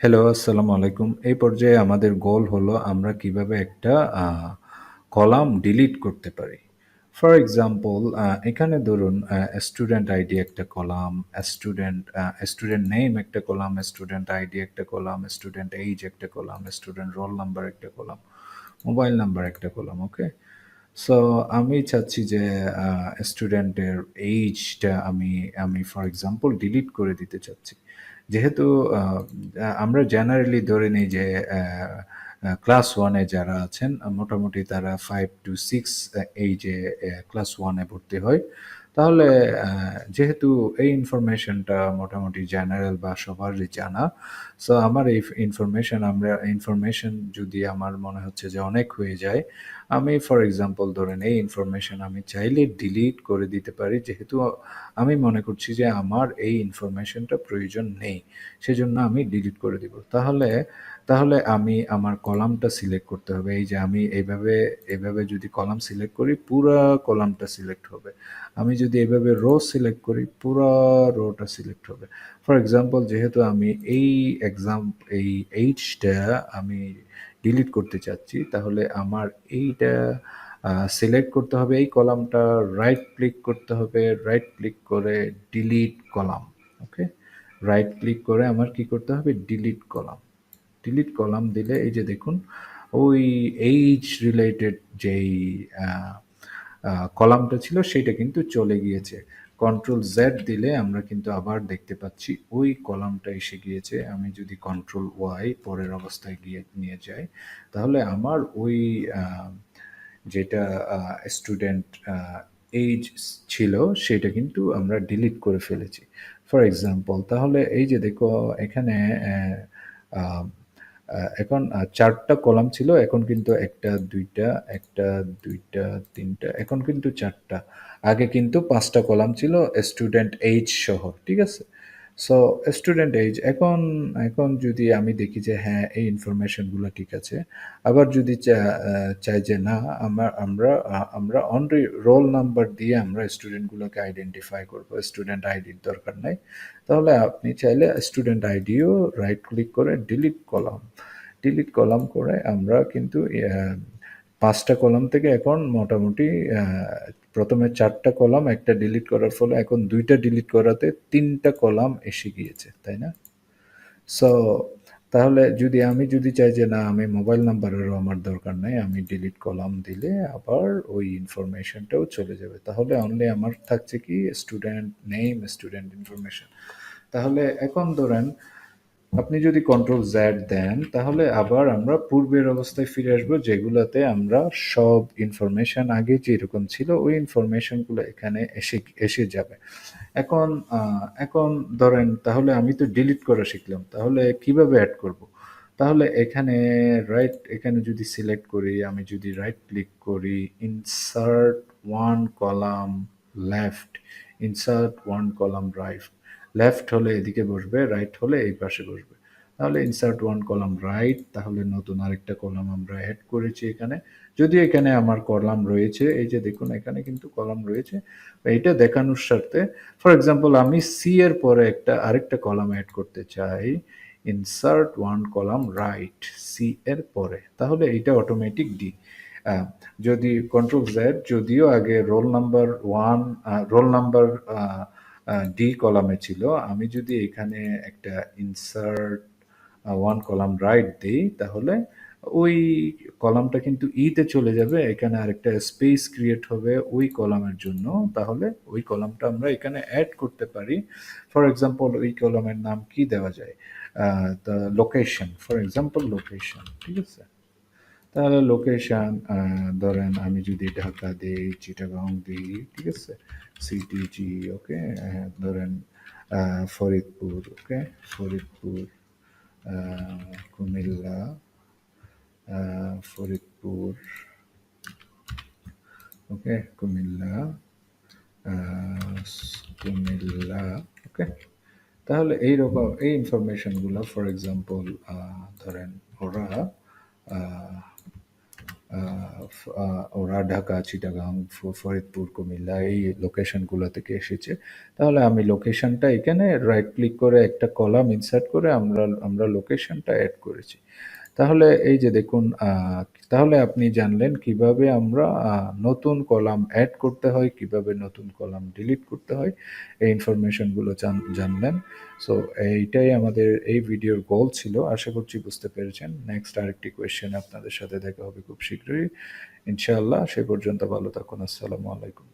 Hello, আসসালামু আলাইকুম। এই পর্যায়ে আমাদের গোল হলো আমরা কীভাবে একটা কলাম ডিলিট করতে পারি। ফর এক্সাম্পল এখানে ধরুন স্টুডেন্ট আইডি একটা কলাম, স্টুডেন্ট স্টুডেন্ট নেম একটা কলাম, স্টুডেন্ট আইডি একটা কলাম, স্টুডেন্ট এইজ একটা কলাম, স্টুডেন্ট রোল নাম্বার একটা কলাম, মোবাইল নাম্বার একটা কলাম, ওকে? সো আমি চাচ্ছি যে স্টুডেন্টের এইজটা আমি আমি ফর এক্সাম্পল ডিলিট করে দিতে চাচ্ছি। যেহেতু আমরা জেনারেলি ধরে নিই যে ক্লাস ওয়ানে যারা আছেন মোটামুটি তারা ফাইভ টু সিক্স এই যে ক্লাস ওয়ানে ভর্তি হয়। তাহলে যেহেতু এই ইনফরমেশনটা মোটামুটি জেনারেল বা সবারই জানা। সো আমার এই ইনফরমেশন আমরা ইনফরমেশন যদি আমার মনে হচ্ছে যে অনেক হয়ে যায়, আমি ফর এক্সাম্পল ধরেন এই ইনফরমেশন আমি চাইলে ডিলিট করে দিতে পারি। যেহেতু আমি মনে করছি যে আমার এই ইনফরমেশনটা প্রয়োজন নেই। সেজন্য আমি ডিলিট করে দিব। তাহলে তাহলে আমি আমার কলামটা সিলেক্ট করতে হবে। এই যে আমি এভাবে এভাবে যদি কলাম সিলেক্ট করি, পুরা কলামটা সিলেক্ট হবে। আমি যদি এভাবে রো সিলেক্ট করি, পুরা রোটা সিলেক্ট হবে। ফর এক্সাম্পল যেহেতু আমি এই এক্সাম এই এইচটা আমি ডিলিট করতে চাচ্ছি, তাহলে আমার এইটা সিলেক্ট করতে হবে এই কলামটা, রাইট ক্লিক করতে হবে। রাইট ক্লিক করে delete column, okay? Right click করে আমার কি করতে হবে? Delete column. ডিলিট কলাম দিলে এই যে দেখুন, ওই এইজ রিলেটেড যেই কলামটা ছিল সেটা কিন্তু চলে গিয়েছে। কন্ট্রোল জেড দিলে আমরা কিন্তু আবার দেখতে পাচ্ছি ওই কলামটা এসে গিয়েছে। আমি যদি কন্ট্রোল ওয়াই পরের অবস্থায় গিয়ে নিয়ে যাই, তাহলে আমার ওই যেটা স্টুডেন্ট এইজ ছিল সেটা কিন্তু আমরা ডিলিট করে ফেলেছি। ফর এক্সাম্পল তাহলে এই যে দেখো এখানে এখন চারটা কলাম ছিল, এখন কিন্তু ১ টা, ২ টা, ১ টা, ২ টা, ৩ টা, এখন কিন্তু চারটা আগে কিন্তু পাঁচটা কলাম ছিল স্টুডেন্ট এইচ সহ, ঠিক আছে? সো স্টুডেন্ট এইজ এখন এখন যদি আমি দেখি যে হ্যাঁ, এই ইনফরমেশনগুলো ঠিক আছে। আবার যদি চা চাই যে না আমা আমরা আ আমরা অনলি রোল নাম্বার দিয়ে আমরা স্টুডেন্টগুলোকে আইডেন্টিফাই করব। স্টুডেন্ট আইডির দরকার নাই। তাহলে আপনি চাইলে স্টুডেন্ট আইডিও রাইট ক্লিক করে ডিলিট কলাম। ডিলিট কলাম করে আমরা কিন্তু ৫ কলাম থেকে এখন মোটামুটি আ ১ম এ ৪ কলাম, ১ টা ডিলিট করার ফলে এখন দুইটা ডিলিট করাতে তিনটা কলাম এসে গিয়েছে, তাই না? সো তাহলে যদি আমি যদি চাই যে না আমি মোবাইল নাম্বারেরও আমার দরকার নাই। আমি ডিলিট কলাম দিলে আবার ওই ইনফরমেশনটাও চলে যাবে। তাহলে অনলি আমার থাকছে কি স্টুডেন্ট নেম, স্টুডেন্ট ইনফরমেশন। তাহলে এখন ধরেন আপনি যদি কন্ট্রোল জ্যাড দেন, তাহলে আবার আমরা পূর্বের অবস্থায় ফিরে আসব যেগুলোতে আমরা সব ইনফরমেশন আগে যেরকম ছিল ওই ইনফরমেশনগুলো এখানে এসে এসে যাবে। এখন এখন ধরেন তাহলে আমি তো ডিলিট করা শিখলাম। তাহলে কীভাবে অ্যাড করব? তাহলে এখানে রাইট এখানে যদি সিলেক্ট করি, আমি যদি রাইট ক্লিক করি, insert one column left, insert one column right. Left হলে এদিকে বসবে, রাইট হলে এই পাশে বসবে। তাহলে ইনসার্ট ওয়ান কলাম রাইট তাহলে নতুন আরেকটা কলাম আমরা অ্যাড করেছি এখানে। যদিও এখানে আমার কলাম রয়েছে, এই যে দেখুন এখানে কিন্তু কলাম রয়েছে। এইটা দেখানোর স্বার্থে ফর এক্সাম্পল আমি সি এর পরে একটা আরেকটা কলাম অ্যাড করতে চাই। Insert one column right, C এর পরে। তাহলে এইটা অটোমেটিক ডি। যদি কন্ট্রোল জেড যদিও আগে roll number one roll number D কলামে ছিল। আমি যদি এখানে একটা ইনসার্ট ওয়ান কলাম রাইট দিই তাহলে ওই কলামটা কিন্তু ইতে চলে যাবে। এখানে আরেকটা স্পেস ক্রিয়েট হবে ওই কলামের জন্য। তাহলে ওই কলামটা আমরা এখানে অ্যাড করতে পারি। ফর এক্সাম্পল ওই কলামের নাম কি দেওয়া যায়? লোকেশন, ফর এক্সাম্পল লোকেশন, ঠিক আছে? তাহলে লোকেশন ধরেন আমি যদি ঢাকা দিই চিটাগং দিই ঠিক আছে? CTG, okay? ধরেন ফরিদপুর, ওকে? ফরিদপুর, কুমিল্লা, ফরিদপুর, ওকে? কুমিল্লা, কুমিল্লা, ওকে? তাহলে এই ইনফরমেশনগুলা ফর এক্সাম্পল ধরেন ওরা ওরা ঢাকা চিটাগাং ফরিদপুর, কুমিল্লা এই লোকেশনগুলো থেকে এসেছে। তাহলে আমি লোকেশনটা এখানে রাইট ক্লিক করে একটা কলাম ইনসার্ট করে আমরা আমরা লোকেশনটা অ্যাড করেছি। তাহলে এই যে দেখুন তাহলে আপনি জানলেন কীভাবে আমরা নতুন কলাম অ্যাড করতে হয়, কীভাবে নতুন কলাম ডিলিট করতে হয়, এই ইনফরমেশনগুলো জান- জানলেন। সো এইটাই আমাদের এই ভিডিওর গোল ছিল। আশা করছি বুঝতে পেরেছেন। নেক্সট আরেকটি কোয়েশ্চেন আপনাদের সাথে দেখা হবে খুব শীঘ্রই। ইনশাআল্লাহ, সে পর্যন্ত ভালো থাকুন। আসসালামু আলাইকুম।